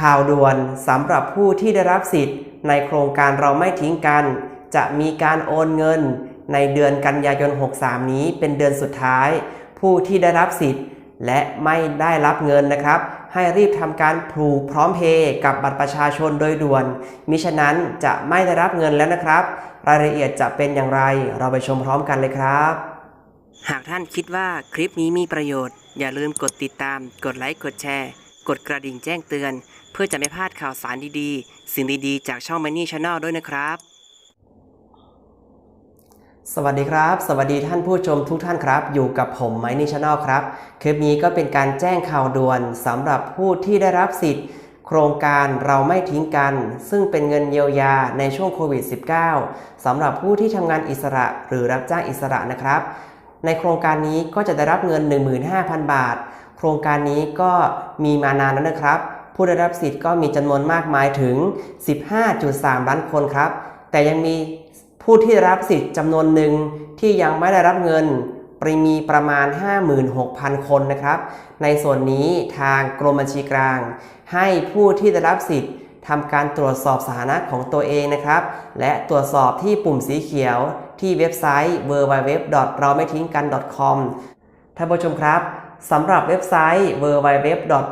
ข่าวด่วนสำหรับผู้ที่ได้รับสิทธิ์ ในโครงการเราไม่ทิ้งกัน จะมีการโอนเงิน ในเดือนกันยายน 63 นี้เป็นเดือนสุดท้าย ผู้ที่ได้รับสิทธิ์ และไม่ได้รับเงินนะครับ ให้รีบทำการผูกพร้อมเพย์กับบัตรประชาชนโดยด่วน มิฉะนั้นจะไม่ได้รับเงินแล้วนะครับ รายละเอียดจะเป็นอย่างไร เราไปชมพร้อมกันเลยครับ หากท่านคิดว่าคลิปนี้มีประโยชน์ อย่าลืมกดติดตาม กดไลค์กดแชร์ กดกระดิ่งแจ้งเตือน พื่อจะไม่พลาดข่าวสารดีๆ สิ่งดีๆ จากช่อง Money Channel ด้วยนะครับ สวัสดีครับ สวัสดีท่านผู้ชมทุกท่านครับ อยู่กับผมไมนี่ชาแนลครับ คลิปนี้ก็เป็นการแจ้งข่าวด่วนสำหรับผู้ที่ได้รับสิทธิ์ โครงการเราไม่ทิ้งกัน ซึ่งเป็นเงินเยียวยาในช่วงโควิด -19 สำหรับผู้ที่ทำงานอิสระหรือรับจ้างอิสระนะครับในโครงการนี้ก็จะได้รับเงิน 15,000 บาท โครงการนี้ก็มีมานานแล้วนะครับ ผู้ได้รับสิทธิ์ก็มีจำนวนมากมายถึง 15.3 ล้านคนครับ แต่ยังมีผู้ที่ได้รับสิทธิ์จำนวนหนึ่งที่ยังไม่ได้รับเงินปริมีประมาณ 56,000 คนนะครับ ในส่วนนี้ทางกรมบัญชีกลาง ให้ผู้ที่ได้รับสิทธิ์ทำการตรวจสอบสถานะของตัวเองนะครับ และตรวจสอบที่ปุ่มสีเขียวที่เว็บไซต์ www. เราไม่ทิ้งกัน .com ท่านผู้ชมครับ สำหรับเว็บไซต์ www.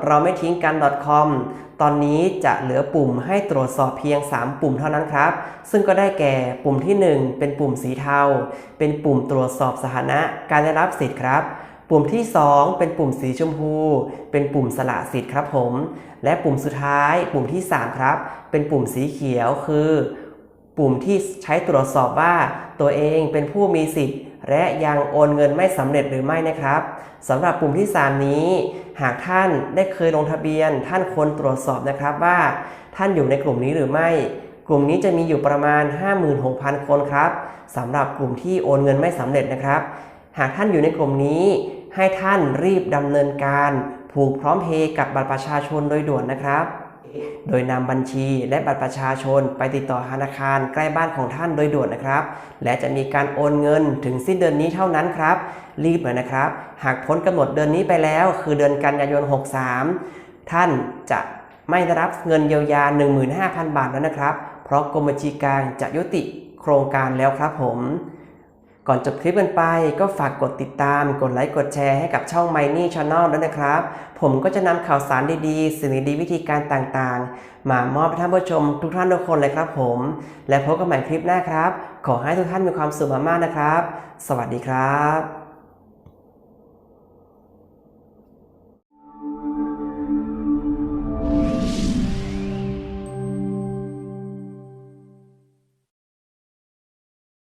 เราไม่ทิ้งกัน .com ตอนนี้จะเหลือปุ่มให้ตรวจสอบเพียง 3 ปุ่มเท่านั้นครับ ซึ่งก็ได้แก่ปุ่มที่ 1 เป็นปุ่มสีเทา เป็นปุ่มตรวจสอบสถานะการได้รับสิทธิ์ครับ ปุ่มที่ 2 เป็นปุ่มสีชมพู เป็นปุ่มสละสิทธิ์ครับผม และปุ่มสุดท้ายปุ่มที่ 3 ครับ เป็นปุ่มสีเขียวคือ ปุ่มที่ใช้ตรวจสอบว่าตัวเองเป็นผู้มีสิทธิ์ และยังโอนเงินไม่สำเร็จหรือไม่นะครับสำหรับปุ่มที่ 3 นี้ หากท่านได้เคยลงทะเบียน ท่านควรตรวจสอบนะครับว่า ท่านอยู่ในกลุ่มนี้หรือไม่ กลุ่มนี้จะมีอยู่ประมาณ 56,000 คนครับสำหรับกลุ่มที่โอนเงินไม่สำเร็จนะครับ หากท่านอยู่ในกลุ่มนี้ ให้ท่านรีบดำเนินการ ผูกพร้อมเพย์กับบัตรประชาชนโดยด่วนนะครับ โดยนำบัญชีและบัตรประชาชนไปติดต่อธนาคารใกล้บ้านของท่านโดยด่วนนะครับ และจะมีการโอนเงินถึงสิ้นเดือนนี้เท่านั้นครับ รีบเลยนะครับ หากพ้นกำหนดเดือนนี้ไปแล้ว คือเดือนกันยายน 63 ท่านจะไม่ได้รับเงินเยียวยา 15,000 บาทแล้วนะครับ เพราะกรมบัญชีกลางจะยุติโครงการแล้วครับผม ก่อนจบคลิปกันไปก็ฝากกดติดตาม กดไลค์กดแชร์ให้กับช่อง m i n y Channel ด้วยนะครับ ผมก็จะนำข่าวสารดีๆ สิ่งดีๆวิธีการต่างๆ มามอบให้ท่านผู้ชมทุกท่านทุกคนเลยครับผม และพบกันใหม่คลิปหน้าครับ ขอให้ทุกท่านมีความสุขมากๆนะครับ สวัสดีครับ